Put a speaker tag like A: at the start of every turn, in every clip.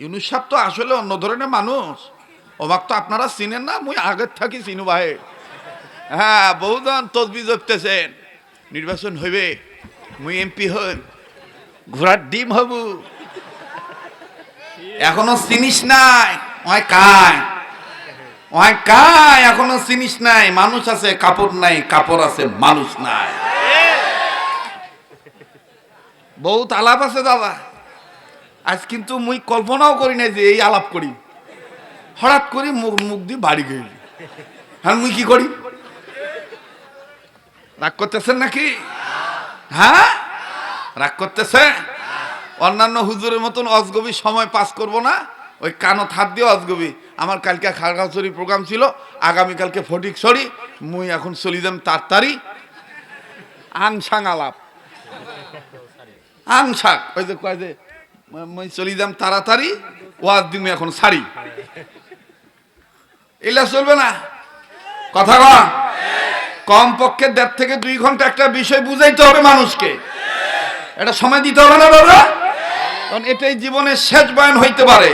A: ইউনুস সাহেব তো আসলে অন্য ধরনের মানুষ। অবাক তো আপনারা চিনেন না? মুই আগের থাকি চিনু ভাই। হ্যাঁ বহুজন তসবি জপতেছেন। নির্বাচন হইবে, মুই এমপি হই ঘোড়ার ডিম হবু এখনও চিনিস নাই? ওই কায় ওই কায় এখনও চিনিস নাই? মানুষ আছে, কাপড় নাই, কাপড় আছে, মানুষ নাই। বহুত আলাপ আছে দাদা। আজ কিন্তু মুই কল্পনাও করি নাই যে এই আলাপ করি। হঠাৎ করে মুখ মুখ দিয়ে বাড়ি গেল। হ্যাঁ মুই কি করি? রাগ করতেছেন নাকি? হ্যাঁ? রাগ করতেছে অন্যান্য হুজুরের মতন অজগবি সময় পাস করব না। ওই কানো থাত দিয়ে অজগবি। আমার কালকে খাগড়াছড়ি প্রোগ্রাম ছিল। আগামীকালকে ফটিক সরি মুই এখন চলি যাম তাড়াতাড়ি। আংসাং আলাপ। আংসাক ওই যে কয় যে মুই চলি যাম তাড়াতাড়ি, ওয়াজ দিন এখন সারি এলা চলবে না? কথা কম পক্ষে দেড় থেকে দুই ঘণ্টা একটা বিষয় বুঝাইতে হবে মানুষকে। এটা সময় দিতে হবে না, দাদা? কারণ এটাই জীবনের শেষ বয়ান হইতে পারে।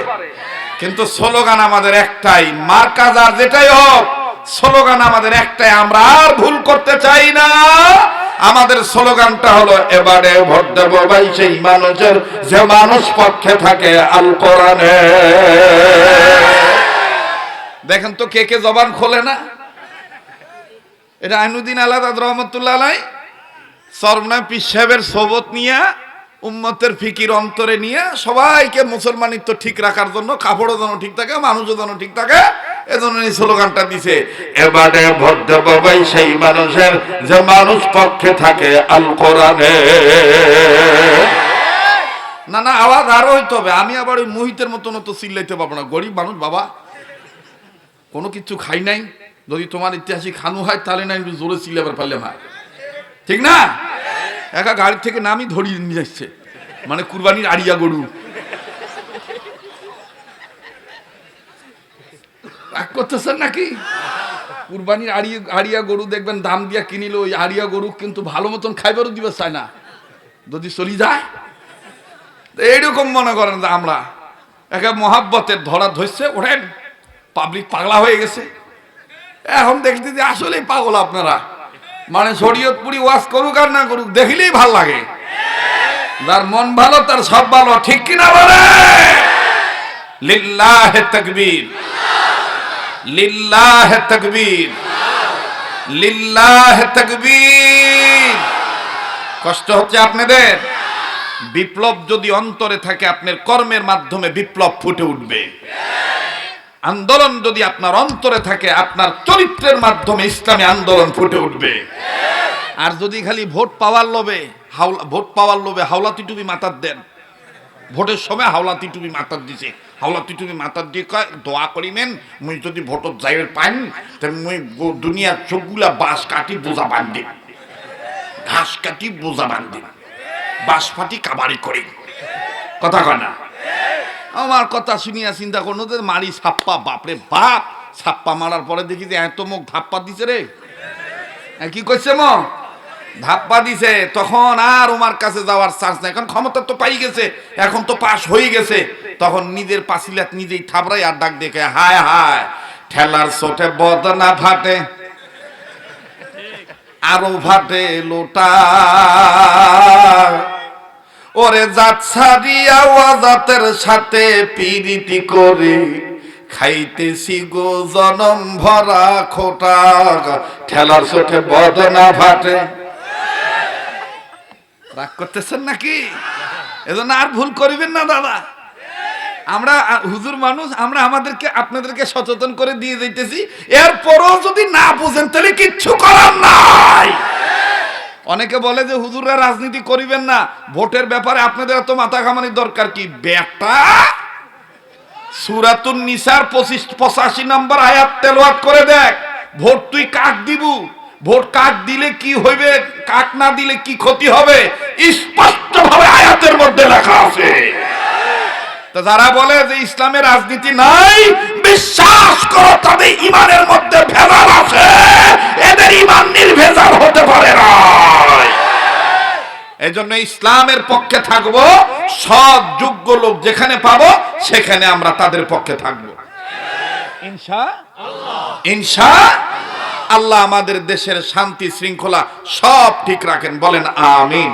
A: কিন্তু স্লোগান আমাদের একটাই মার্কাজ আর যেটাই হোক, স্লোগান আমাদের একটাই, আমরা আর ভুল করতে চাই না। আমাদের স্লোগানটা হলো, এবারে ভোট দেব ভাই সেই মানুষের। যে মানুষ পক্ষে থাকে আল কোরআনে। দেখেন তো কে কে জবান খোলে না? এটা আইনুদ্দিন আলাদা রহমতুল্লাহ আলাই। সর্বনাম পীর সাহেবের সোবত নিয়ে, উম্মতের ফিকির অন্তরে নিয়ে, সবাইকে মুসলমানিত্ব ঠিক রাখার জন্য, কাপড়ও যেন ঠিক থাকে, মানুষও যেন ঠিক থাকে। এজন্য এই স্লোগানটা দিছে, এবারে ভোট দেব ভাই সেই মানুষের যে মানুষ পক্ষে থাকে আল কোরআনে। না না, আওয়াজ আরও হইতে হবে। আমি আবার ওই মুহিতের মতন তো চিল্লাইতে পারব না। গরিব মানুষ, বাবা। কোনো কিছু খাই নাই। যদি তোমার ইতিহাসিক খানু হয়, তাহলে না একটু জোরে চিল্লাবার পারলে হয়। ঠিক না? একা গাড়ি থেকে নামই ধরিয়ে নিয়ে যাচ্ছে মানে কুরবানির আড়িয়া গরু। রাগ করতেছেন নাকি? কুরবানির আড়িয়া আড়িয়া গরু দেখবেন দাম দিয়া কিনিল, ওই আড়িয়া গরু কিন্তু ভালো মতন খাইবারও দিবে চায় না। যদি চলি যায় এইরকম মনে করেন আমরা। একে মহাব্বতের ধরা ধরছে, ওঠেন পাবলিক পাগলা হয়ে গেছে। এখন দেখতে যে আসলেই পাগল আপনারা। মানে শরীয়তপুরি ওয়াজ করুক আর না করুক, দেখলেই ভালো লাগে। যার মন ভালো, তার সব ভালো। ঠিক কিনা বলে লিল্লাহ তকবীর। লিল্লাহ তকবীর। লিল্লাহ তকবীর। কষ্ট হচ্ছে আপনাদের? বিপ্লব যদি অন্তরে থাকে, আপনার কর্মের মাধ্যমে বিপ্লব ফুটে উঠবে। আন্দোলন যদি আপনার অন্তরে থাকে, আপনার চরিত্রের মাধ্যমে ইসলামী আন্দোলন ফুটে উঠবে। আর যদি খালি ভোট পাওয়ার লোভে হাওলা ভোট পাওয়ার লোভে হাওলাতি টুপি মাথার দেন ভোটের সময় হাওলাতি টুপি মাথার দিছে। হাওলাতি টুপি মাথার দিয়ে কয়, দোয়া করিবেন মুই যদি ভোটত যাইবের পাইন, তাহলে মুই দুনিয়ার চোখগুলা বাঁশ কাটি বোঝা বান্ধি ঘাস কাটি বোঝা বান্ধি বাঁশ ফাটি কাবারি করি কথা কয় না? আমার কথা শুনিয়া চিন্তা করল যে মারি ছাপ্পা, বাপরে বাপ, ছাপ্পা মারার পরে দেখি যে এত মুখ ধাপ্পা দিছে রে। কি করছে মো? ধাপ্পা দিছে, তখন আর ওমার কাছে যাওয়ার চান্স নাই। এখন ক্ষমতা তো পাই গেছে, এখন তো পাশ হয়ে গেছে। তখন নিজের পাশিলাত নিজেই থাবড়াই আর ডাক দেখে হায় হায়, ঠেলার চোটে বদনা ফাটে, আরও ফাটে লোটা। ওরে জাত ছাড়িয়া ওয়াজাতের সাথে পিরিতি করে খাইতেছি গো জনম ভরা খোটা। ঠেলার চোখে বদনা ফাটে। রাগ করতেছেন নাকি? এজন্য আর ভুল করিবেন না, দাদা। আমরা হুজুর মানুষ, আমরা আমাদেরকে, আপনাদেরকে সচেতন করে দিয়ে দিতেছি এরপরও যদি না বুঝেন, তাহলে কিচ্ছু করার নাই। অনেকে বলে যে, হুজুররা রাজনীতি করিবেন না। ভোটের ব্যাপারে আপনাদের এত মাথা ঘামানির দরকার কি? বেটা, সুরাতুন নিসার পঁচিশ, পঁচাশি নম্বর আয়াত তেলওয়াত করে দেখ। ভোট তুই কাক দিবু? ভোট কাক দিলে কি হইবে কাক না দিলে কি ক্ষতি হবে? স্পষ্ট ভাবে আয়াতের মধ্যে লেখা আছে। তো যারা বলে যে ইসলামের রাজনীতি নাই, বিশ্বাস করো, তাদের ইমানের মধ্যে ভেজাল আছে। এদের ইমান নির্ভেজাল হতে পারে না। এই জন্য ইসলামের পক্ষে থাকব, সৎ, যোগ্য লোক যেখানে পাবো, সেখানে আমরা তাদের পক্ষে থাকব। ইনশা ইনশা আল্লাহ আমাদের দেশের শান্তি শৃঙ্খলা সব ঠিক রাখেন। বলেন আমিন।